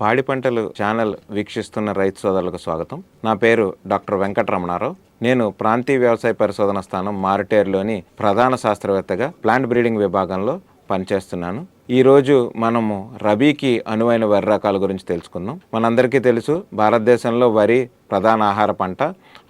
పాడి పంటలు ఛానల్ వీక్షిస్తున్న రైతు సోదరులకు స్వాగతం. నా పేరు డాక్టర్ వెంకటరమణారావు. నేను ప్రాంతీయ వ్యవసాయ పరిశోధన స్థానం మారిటేరులోని ప్రధాన శాస్త్రవేత్తగా ప్లాంట్ బ్రీడింగ్ విభాగంలో పనిచేస్తున్నాను. ఈరోజు మనము రబీకి అనువైన వరి రకాల గురించి తెలుసుకుందాం. మనందరికీ తెలుసు భారతదేశంలో వరి ప్రధాన ఆహార పంట.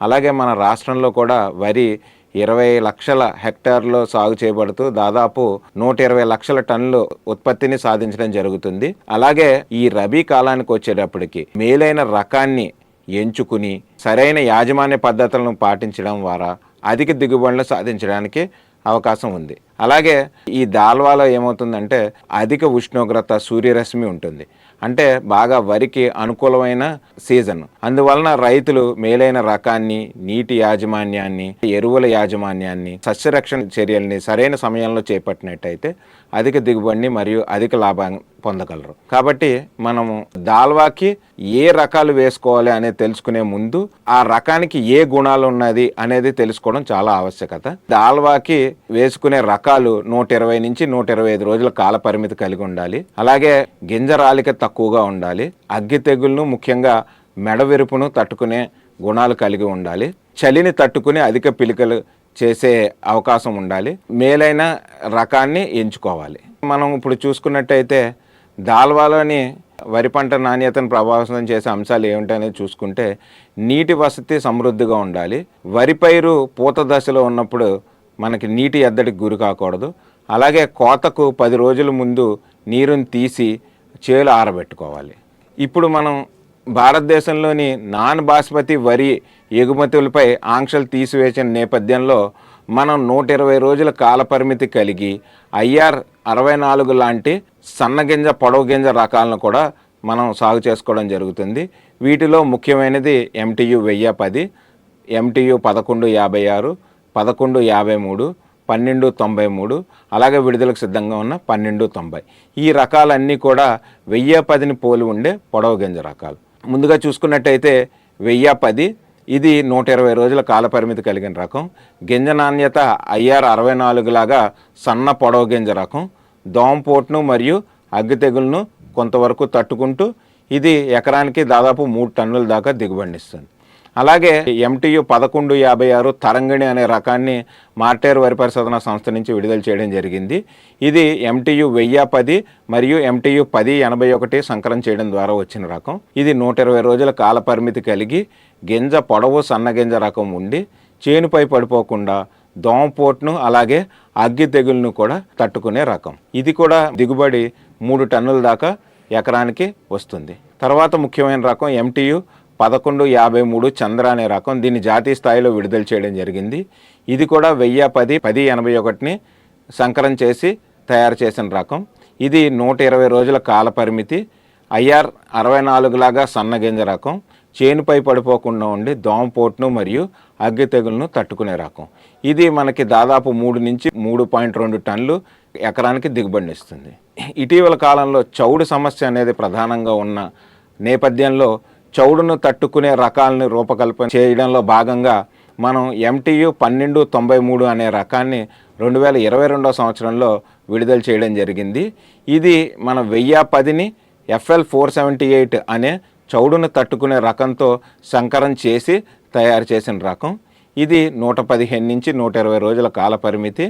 అలాగే మన రాష్ట్రంలో కూడా వరి ఇరవై లక్షల హెక్టార్లో సాగు చేయబడుతూ దాదాపు నూట ఇరవై లక్షల టన్నులు ఉత్పత్తిని సాధించడం జరుగుతుంది. అలాగే ఈ రబీ కాలానికి వచ్చేటప్పటికి మేలైన రకాన్ని ఎంచుకుని సరైన యాజమాన్య పద్ధతులను పాటించడం ద్వారా అధిక దిగుబడులు సాధించడానికి అవకాశం ఉంది. అలాగే ఈ దాల్వాలో ఏమవుతుందంటే అధిక ఉష్ణోగ్రత సూర్యరశ్మి ఉంటుంది. అంటే బాగా వరికి అనుకూలమైన సీజన్. అందువలన రైతులు మేలైన రకాన్ని నీటి యాజమాన్యాన్ని ఎరువుల యాజమాన్యాన్ని సస్యరక్షణ చర్యల్ని సరైన సమయంలో చేపట్టినట్టయితే అధిక దిగుబడిని మరియు అధిక లాభాన్ని పొందగలరు. కాబట్టి మనము దాల్వాకి ఏ రకాలు వేసుకోవాలి అనేది తెలుసుకునే ముందు ఆ రకానికి ఏ గుణాలు ఉన్నది అనేది తెలుసుకోవడం చాలా ఆవశ్యకత. దాల్వాకి వేసుకునే రకాలు నూట ఇరవై నుంచి నూట ఇరవై ఐదు రోజుల కాల పరిమితి కలిగి ఉండాలి. అలాగే గింజ రాలిక తక్కువగా ఉండాలి. అగ్గి తెగులను ముఖ్యంగా మెడ విరుపును తట్టుకునే గుణాలు కలిగి ఉండాలి. చలిని తట్టుకుని అధిక పిలికలు చేసే అవకాశం ఉండాలి. మేలైన రకాన్ని ఎంచుకోవాలి. మనం ఇప్పుడు చూసుకున్నట్టయితే దాల్వాలోని వరి పంట నాణ్యతను ప్రభావితం చేసే అంశాలు ఏమిటనేది చూసుకుంటే నీటి వసతి సమృద్ధిగా ఉండాలి. వరి పైరు పూత దశలో ఉన్నప్పుడు మనకి నీటి ఎద్దడికి గురి కాకూడదు. అలాగే కోతకు పది రోజుల ముందు నీరుని తీసి చేలు ఆరబెట్టుకోవాలి. ఇప్పుడు మనం భారతదేశంలోని నాన్ బాస్మతి వరి ఎగుమతులపై ఆంక్షలు తీసివేసిన నేపథ్యంలో మనం నూట ఇరవై రోజుల కాలపరిమితి కలిగి ఐఆర్ అరవై నాలుగు లాంటి సన్నగింజ పొడవు గింజ రకాలను కూడా మనం సాగు చేసుకోవడం జరుగుతుంది. వీటిలో ముఖ్యమైనది ఎంటీయు వెయ్యి పది ఎంటీయు పదకొండు యాభై ఆరు పదకొండు యాభై మూడు పన్నెండు తొంభై మూడు అలాగే విడుదలకు సిద్ధంగా ఉన్న పన్నెండు తొంభై. ఈ రకాలన్నీ కూడా వెయ్యి పదిని పోలి ఉండే పొడవు గింజ రకాలు. ముందుగా చూసుకున్నట్టయితే వెయ్యి పది ఇది నూట ఇరవై రోజుల కాల పరిమితి కలిగిన రకం. గింజ నాణ్యత ఐఆర్ అరవై నాలుగు లాగా సన్న పొడవు గింజ రకం. దోమపోటును మరియు అగ్గి తెగులను కొంతవరకు తట్టుకుంటూ ఇది ఎకరానికి దాదాపు మూడు టన్నుల దాకా దిగుబడినిస్తుంది. అలాగే ఎంటీయు పదకొండు యాభై ఆరు తరంగిణి అనే రకాన్ని మార్టేర్ వరి పరిశోధన సంస్థ నుంచి విడుదల చేయడం జరిగింది. ఇది ఎంటీయు వెయ్యి పది మరియు ఎంటీయు పది ఎనభై ఒకటి సంకలనం చేయడం ద్వారా వచ్చిన రకం. ఇది నూట ఇరవై రోజుల కాల పరిమితి కలిగి గింజ పొడవు సన్నగింజ రకం ఉండి చేనుపై పడిపోకుండా దోమపోటును అలాగే అగ్గి తెగులను కూడా తట్టుకునే రకం. ఇది కూడా దిగుబడి మూడు టన్నుల దాకా ఎకరానికి వస్తుంది. తర్వాత ముఖ్యమైన రకం ఎంటీయు పదకొండు యాభై మూడు చంద్ర అనే రకం దీన్ని జాతీయ స్థాయిలో విడుదల చేయడం జరిగింది. ఇది కూడా వెయ్యి పది పది ఎనభై ఒకటిని సంకరం చేసి తయారు చేసిన రకం. ఇది నూట ఇరవై రోజుల కాల పరిమితి. ఐఆర్ అరవై నాలుగులాగా సన్నగింజ రకం. చేనుపై పడిపోకుండా ఉండి దోమపోటును మరియు అగ్గి తెగులను తట్టుకునే రకం. ఇది మనకి దాదాపు మూడు నుంచి మూడు పాయింట్ రెండు టన్నులు ఎకరానికి దిగుబడినిస్తుంది ఇటీవల కాలంలో చౌడు సమస్య అనేది ప్రధానంగా ఉన్న నేపథ్యంలో చౌడును తట్టుకునే రకాలను రూపకల్పన చేయడంలో భాగంగా మనం ఎంటీయు పన్నెండు తొంభై మూడు అనే రకాన్ని రెండు వేల ఇరవై రెండో సంవత్సరంలో విడుదల చేయడం జరిగింది. ఇది మన వెయ్యి పదిని ఎఫ్ఎల్ ఫోర్ సెవెంటీ ఎయిట్ అనే చౌడును తట్టుకునే రకంతో సంకరం చేసి తయారు చేసిన రకం. ఇది నూట పదిహేను నుంచి నూట ఇరవై రోజుల కాల పరిమితి.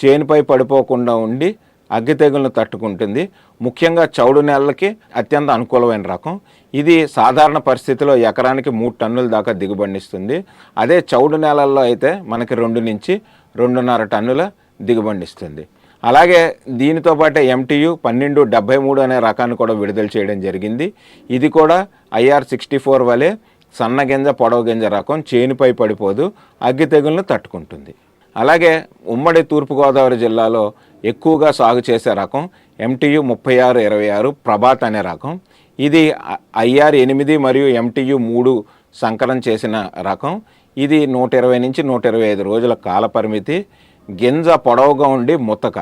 చేనుపై పడిపోకుండా ఉండి అగ్గి తెగులను తట్టుకుంటుంది. ముఖ్యంగా చౌడు నేలలకి అత్యంత అనుకూలమైన రకం. ఇది సాధారణ పరిస్థితిలో ఎకరానికి మూడు టన్నుల దాకా దిగుబడినిస్తుంది. అదే చౌడు నేలల్లో అయితే మనకి రెండు నుంచి రెండున్నర టన్నుల దిగుబడినిస్తుంది. అలాగే దీనితో పాటే ఎంటీయు పన్నెండు డెబ్బై మూడు అనే రకాన్ని కూడా విడుదల చేయడం జరిగింది. ఇది కూడా ఐఆర్ సిక్స్టీ ఫోర్ వలె సన్న గింజ గింజ రకం చేనుపై పడిపోదు అగ్గి తెగులను తట్టుకుంటుంది. అలాగే ఉమ్మడి తూర్పుగోదావరి జిల్లాలో ఎక్కువగా సాగు చేసే రకం ఎంటీయు ముప్పై ఆరు ఇరవై ఆరు ప్రభాత్ అనే రకం. ఇది ఐఆర్ ఎనిమిది మరియు ఎంటీయు మూడు సంకలనం చేసిన రకం. ఇది నూట ఇరవై నుంచి నూట ఇరవై ఐదు రోజుల కాల పరిమితి. గింజ పొడవుగా ఉండి ముతక.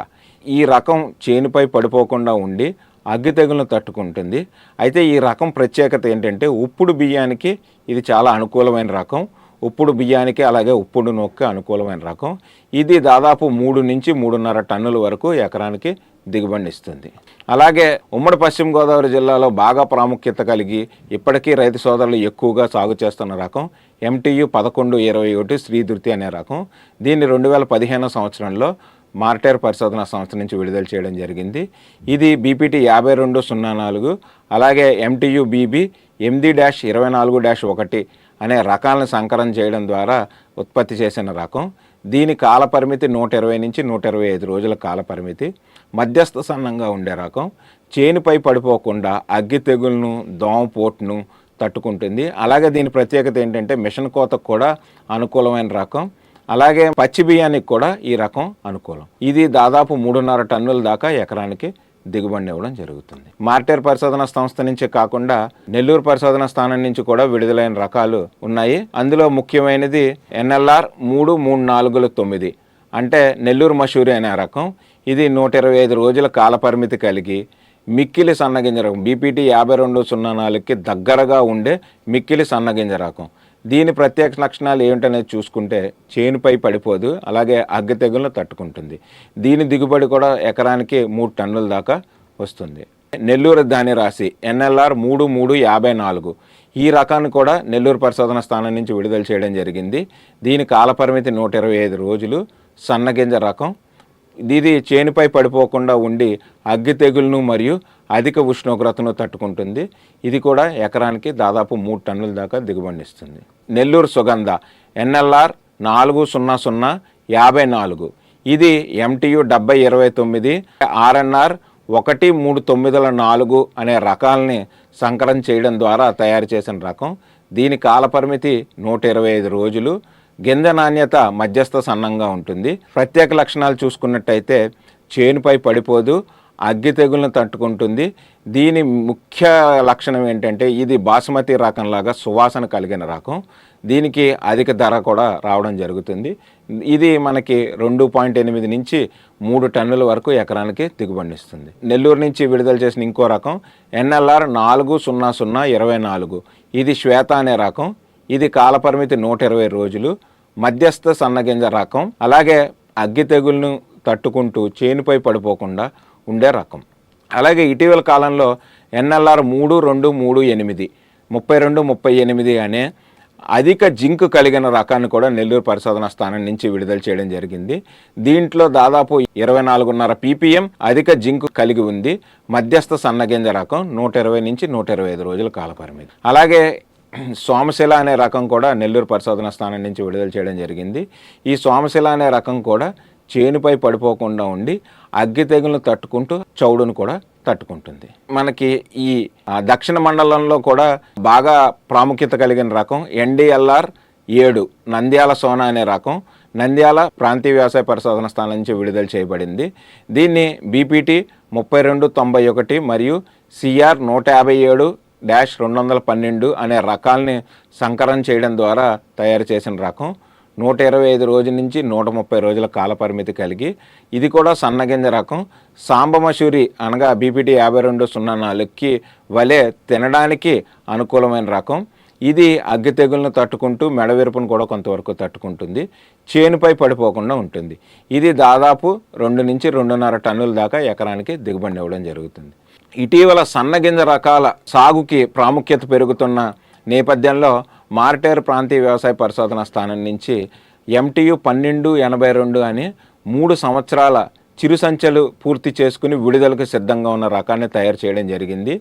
ఈ రకం చేనుపై పడిపోకుండా ఉండి అగ్గి తెగులను తట్టుకుంటుంది. అయితే ఈ రకం ప్రత్యేకత ఏంటంటే ఉప్పుడు బియ్యానికి ఇది చాలా అనుకూలమైన రకం. ఉప్పుడు బియ్యానికి అలాగే ఉప్పుడు నొక్కి అనుకూలమైన రకం. ఇది దాదాపు మూడు నుంచి మూడున్నర టన్నుల వరకు ఎకరానికి దిగుబడిని ఇస్తుంది. అలాగే ఉమ్మడి పశ్చిమ గోదావరి జిల్లాలో బాగా ప్రాముఖ్యత కలిగి ఇప్పటికీ రైతు సోదరులు ఎక్కువగా సాగు చేస్తున్న రకం ఎంటీయు పదకొండు ఇరవై ఒకటి శ్రీధృతి అనే రకం. దీన్ని రెండు వేల పదిహేనో సంవత్సరంలో మార్టేర్ పరిశోధన సంస్థ నుంచి విడుదల చేయడం జరిగింది. ఇది బీపీటీ యాభై రెండు సున్నా నాలుగు అలాగే ఎంటీయు బీబీ ఎనిమిది డాష్ ఇరవై నాలుగు డాష్ ఒకటి అనే రకాలను సంకరం చేయడం ద్వారా ఉత్పత్తి చేసిన రకం. దీని కాల పరిమితి నూట ఇరవై నుంచి నూట ఇరవై ఐదు రోజుల కాలపరిమితి మధ్యస్థ సన్నంగా ఉండే రకం. చేనుపై పడిపోకుండా అగ్గి తెగులను దోమపోటును తట్టుకుంటుంది. అలాగే దీని ప్రత్యేకత ఏంటంటే మిషన్ కోతకు కూడా అనుకూలమైన రకం. అలాగే పచ్చి బియ్యానికి కూడా ఈ రకం అనుకూలం. ఇది దాదాపు మూడున్నర టన్నుల దాకా ఎకరానికి దిగుబడి ఇవ్వడం జరుగుతుంది. మార్టేర్ పరిశోధన సంస్థ నుంచి కాకుండా నెల్లూరు పరిశోధన స్థానం నుంచి కూడా విడుదలైన రకాలు ఉన్నాయి. అందులో ముఖ్యమైనది ఎన్ఎల్ఆర్ మూడు మూడు నాలుగులు తొమ్మిది అంటే నెల్లూరు మషూరి అనే రకం. ఇది నూట ఇరవై ఐదు రోజుల కాలపరిమితి కలిగి మిక్కిలి సన్నగింజ రకం. బీపీటీ యాభై రెండు సున్నా నాలుగుకి దగ్గరగా ఉండే మిక్కిలి సన్నగింజ రకం. దీని ప్రత్యేక లక్షణాలు ఏమిటనేది చూసుకుంటే చేనుపై పడిపోదు అలాగే అగ్గి తెగులను తట్టుకుంటుంది. దీని దిగుబడి కూడా ఎకరానికి మూడు టన్నుల దాకా వస్తుంది. నెల్లూరు దాని రాశి ఎన్ఎల్ఆర్ మూడు మూడు యాభై నాలుగు. ఈ రకాన్ని కూడా నెల్లూరు పరిశోధన స్థానం నుంచి విడుదల చేయడం జరిగింది. దీని కాలపరిమితి నూట ఇరవై ఐదు రోజులు. సన్నగింజ రకం ఇది చేనుపై పడిపోకుండా ఉండి అగ్గి తెగులను మరియు అధిక ఉష్ణోగ్రతను తట్టుకుంటుంది. ఇది కూడా ఎకరానికి దాదాపు మూడు టన్నుల దాకా దిగుబడినిస్తుంది నెల్లూరు సుగంధ ఎన్ఎల్ఆర్ నాలుగు సున్నా సున్నా యాభై నాలుగు. ఇది ఎంటీయు డెబ్బై ఇరవై తొమ్మిది ఆర్ఎన్ఆర్ ఒకటి మూడు తొమ్మిదిల నాలుగు అనే రకాలని సంకరం చేయడం ద్వారా తయారు చేసిన రకం. దీని కాలపరిమితి నూట ఇరవై ఐదు రోజులు. గింజ నాణ్యత మధ్యస్థ సన్నంగా ఉంటుంది. ప్రత్యేక లక్షణాలు చూసుకున్నట్టయితే చేనుపై పడిపోదు అగ్గి తెగులను తట్టుకుంటుంది. దీని ముఖ్య లక్షణం ఏంటంటే ఇది బాసుమతి రకంలాగా సువాసన కలిగిన రకం. దీనికి అధిక ధర కూడా రావడం జరుగుతుంది. ఇది మనకి రెండు పాయింట్ ఎనిమిది నుంచి మూడు టన్నుల వరకు ఎకరానికి దిగుబడినిస్తుంది నెల్లూరు నుంచి విడుదల చేసిన ఇంకో రకం ఎన్ఎల్ఆర్ నాలుగు సున్నా సున్నా ఇరవై నాలుగు. ఇది శ్వేత అనే రకం. ఇది కాలపరిమితి నూట ఇరవై రోజులు మధ్యస్థ సన్నగింజ రకం అలాగే అగ్గి తెగులను తట్టుకుంటూ చేనుపై పడిపోకుండా ఉండే రకం. అలాగే ఇటీవల కాలంలో ఎన్ఎల్ఆర్ మూడు రెండు మూడు ఎనిమిది ముప్పై రెండు ముప్పై ఎనిమిది అనే అధిక జింక్ కలిగిన రకాన్ని కూడా నెల్లూరు పరిశోధన స్థానం నుంచి విడుదల చేయడం జరిగింది. దీంట్లో దాదాపు ఇరవై నాలుగున్నర పీపీఎం అధిక జింక్ కలిగి ఉంది. మధ్యస్థ సన్నగింజ రకం నూట ఇరవై నుంచి నూట ఇరవై ఐదు రోజుల కాలపరిమితి. అలాగే సోమశిల అనే రకం కూడా నెల్లూరు పరిశోధన స్థానం నుంచి విడుదల చేయడం జరిగింది. ఈ సోమశిల అనే రకం కూడా చేనుపై పడిపోకుండా ఉండి అగ్గి తెగులను తట్టుకుంటూ చౌడును కూడా తట్టుకుంటుంది. మనకి ఈ దక్షిణ మండలంలో కూడా బాగా ప్రాముఖ్యత కలిగిన రకం ఎన్డిఎల్ఆర్ ఏడు నంద్యాల సోనా అనే రకం. నంద్యాల ప్రాంతీయ వ్యవసాయ పరిశోధన స్థానం నుంచి విడుదల చేయబడింది. దీన్ని బీపీటీ ముప్పై రెండు తొంభై ఒకటి మరియు సిఆర్ నూట యాభై ఏడు డాష్ రెండు వందల పన్నెండు అనే రకాల్ని సంకరణ చేయడం ద్వారా తయారు చేసిన రకం. నూట ఇరవై ఐదు రోజుల నుంచి నూట ముప్పై రోజుల కాలపరిమితి కలిగి ఇది కూడా సన్నగింజ రకం. సాంబమసూరి అనగా బీపీటీ యాభై రెండు సున్నా నాలుగుకి వలె తినడానికి అనుకూలమైన రకం. ఇది అగ్గి తెగులను తట్టుకుంటూ మెడవెరుపును కూడా కొంతవరకు తట్టుకుంటుంది. చేనుపై పడిపోకుండా ఉంటుంది. ఇది దాదాపు రెండు నుంచి రెండున్నర టన్నుల దాకా ఎకరానికి దిగుబడి ఇవ్వడం జరుగుతుంది. ఇటీవల సన్నగింజ రకాల సాగుకి ప్రాముఖ్యత పెరుగుతున్న నేపథ్యంలో మార్టేర్ ప్రాంతీయ వ్యవసాయ పరిశోధన స్థానం నుంచి ఎంటీయు పన్నెండు ఎనభై రెండు అని మూడు సంవత్సరాల చిరుసంచలు పూర్తి చేసుకుని విడుదలకు సిద్ధంగా ఉన్న రకాన్ని తయారు చేయడం జరిగింది.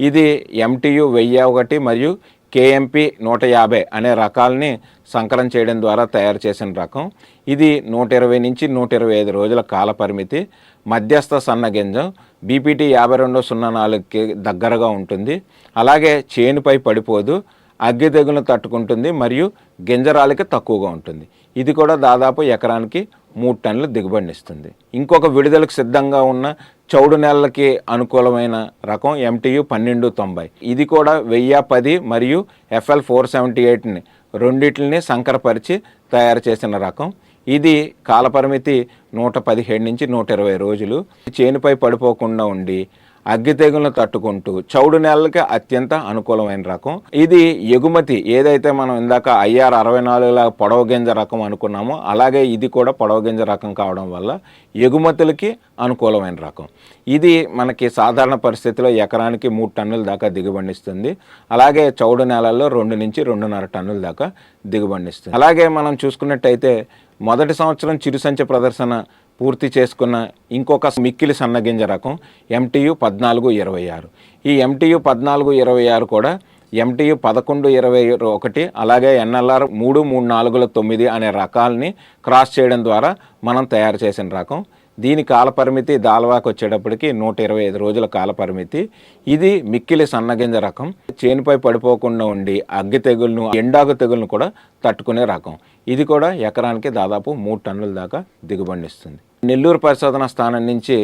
ఇది ఎంటీయు వెయ్యి ఒకటి మరియు కేఎంపి నూట యాభై అనే రకాలని సంకలనం చేయడం ద్వారా తయారు చేసిన రకం. ఇది నూట ఇరవై నుంచి నూట ఇరవై ఐదు రోజుల కాల పరిమితి. మధ్యస్థ సన్నగింజం బీపీటీ యాభై రెండు సున్నా నాలుగుకి దగ్గరగా ఉంటుంది. అలాగే చేనుపై పడిపోదు అగ్గి తెగులను తట్టుకుంటుంది మరియు గింజరాలకి తక్కువగా ఉంటుంది. ఇది కూడా దాదాపు ఎకరానికి మూడు టన్నుల దిగుబడినిస్తుంది ఇంకొక విడుదలకు సిద్ధంగా ఉన్న చౌడు నెలలకి అనుకూలమైన రకం ఎంటీయు పన్నెండు తొంభై. ఇది కూడా వెయ్యి పది మరియు ఎఫ్ఎల్ ఫోర్ సెవెంటీ ఎయిట్ని రెండిటిని సంకరపరిచి తయారు చేసిన రకం. ఇది కాలపరిమితి నూట పదిహేడు నుంచి నూట ఇరవై రోజులు. చేనుపై పడిపోకుండా ఉండి అగ్గి తెగులను తట్టుకుంటూ చౌడు నేలలకి అత్యంత అనుకూలమైన రకం. ఇది ఎగుమతి ఏదైతే మనం ఇందాక ఐఆర్ అరవై నాలుగులా పొడవ గింజ రకం అనుకున్నామో అలాగే ఇది కూడా పొడవ గింజ రకం కావడం వల్ల ఎగుమతులకి అనుకూలమైన రకం. ఇది మనకి సాధారణ పరిస్థితిలో ఎకరానికి మూడు టన్నుల దాకా దిగుబడిస్తుంది అలాగే చౌడు నేలల్లో రెండు నుంచి రెండున్నర టన్నుల దాకా దిగుబడిస్తుంది అలాగే మనం చూసుకున్నట్టయితే మొదటి సంవత్సరం చిరుసంచ ప్రదర్శన పూర్తి చేసుకున్న ఇంకొక మిక్కిలి సన్నగింజ రకం ఎంటీయు పద్నాలుగు ఇరవై ఆరు. ఈ ఎంటీయు పద్నాలుగు ఇరవై ఆరు కూడా ఎంటీయు పదకొండు ఇరవై ఒకటి అలాగే ఎన్ఎల్ఆర్ మూడు మూడు నాలుగుల తొమ్మిది అనే రకాలని క్రాస్ చేయడం ద్వారా మనం తయారు చేసిన రకం. దీని కాలపరిమితి దాల్వాకి వచ్చేటప్పటికి నూట ఇరవై ఐదు రోజుల కాలపరిమితి. ఇది మిక్కిలి సన్నగింజ రకం. చేనుపై పడిపోకుండా ఉండి అగ్గి తెగులను ఎండాకు తెగులను కూడా తట్టుకునే రకం. ఇది కూడా ఎకరానికి దాదాపు మూడు టన్నుల దాకా దిగుబడినిస్తుంది నెల్లూరు పరిశోధన స్థానం నుంచి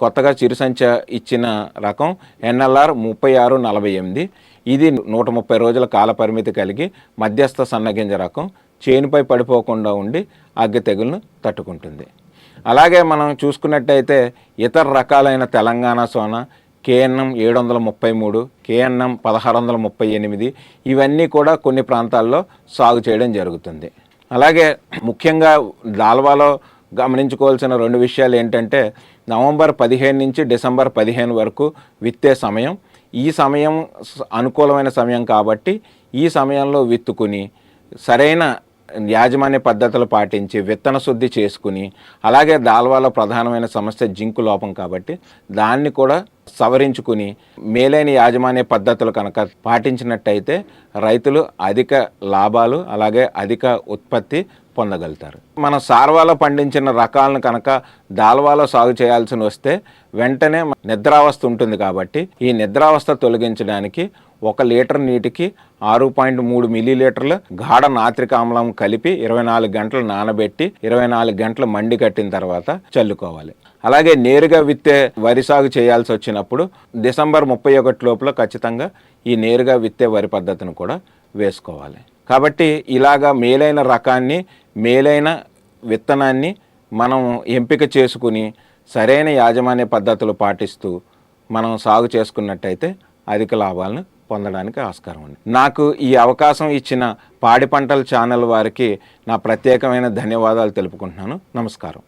కొత్తగా చిరుసంచ ఇచ్చిన రకం ఎన్ఎల్ఆర్ ముప్పై ఆరు నలభై ఎనిమిది. ఇది నూట ముప్పై రోజుల కాల పరిమితి కలిగి మధ్యస్థ సన్నగింజ రకం. చేనుపై పడిపోకుండా ఉండి అగ్గి తెగులను తట్టుకుంటుంది. అలాగే మనం చూసుకున్నట్టయితే ఇతర రకాలైన తెలంగాణ సోన కేఎన్ఎం ఏడు వందల ముప్పై మూడు కేఎన్ఎం పదహారు వందల ముప్పై ఎనిమిది ఇవన్నీ కూడా కొన్ని ప్రాంతాల్లో సాగు చేయడం జరుగుతుంది. అలాగే ముఖ్యంగా దాల్వాలో గమనించుకోవాల్సిన రెండు విషయాలు ఏంటంటే నవంబర్ పదిహేను నుంచి డిసెంబర్ పదిహేను వరకు విత్తే సమయం. ఈ సమయం అనుకూలమైన సమయం కాబట్టి ఈ సమయంలో విత్తుకుని సరైన యాజమాన్య పద్ధతులు పాటించి విత్తన శుద్ధి చేసుకుని అలాగే దాల్వాలో ప్రధానమైన సమస్య జింకు లోపం కాబట్టి దాన్ని కూడా సవరించుకుని మేలైన యాజమాన్య పద్ధతులు కనుక పాటించినట్టయితే రైతులు అధిక లాభాలు అలాగే అధిక ఉత్పత్తి పొందగలుగుతారు. మనం సార్వాలో పండించిన రకాలను కనుక దాల్వాలో సాగు చేయాల్సి వస్తే వెంటనే నిద్రావస్థ ఉంటుంది కాబట్టి ఈ నిద్రావస్థ తొలగించడానికి ఒక లీటర్ నీటికి ఆరు పాయింట్ మూడు మిల్లీలీటర్ల గాఢ నాత్రిక ఆమ్లం కలిపి ఇరవై నాలుగు గంటలు నానబెట్టి ఇరవై నాలుగు గంటలు మండి కట్టిన తర్వాత చల్లుకోవాలి. అలాగే నేరుగా విత్తే వరి సాగు చేయాల్సి వచ్చినప్పుడు డిసెంబర్ ముప్పై ఒకటి లోపల ఖచ్చితంగా ఈ నేరుగా విత్తే వరి పద్ధతిని కూడా వేసుకోవాలి. కాబట్టి ఇలాగా మేలైన రకాన్ని మేలైన విత్తనాన్ని మనం ఎంపిక చేసుకుని సరైన యాజమాన్య పద్ధతులు పాటిస్తూ మనం సాగు చేసుకున్నట్టయితే అధిక లాభాలను పొందడానికి ఆస్కారం ఉంది. నాకు ఈ అవకాశం ఇచ్చిన పాడి పంటల ఛానల్ వారికి నా ప్రత్యేకమైన ధన్యవాదాలు తెలుపుకుంటున్నాను. నమస్కారం.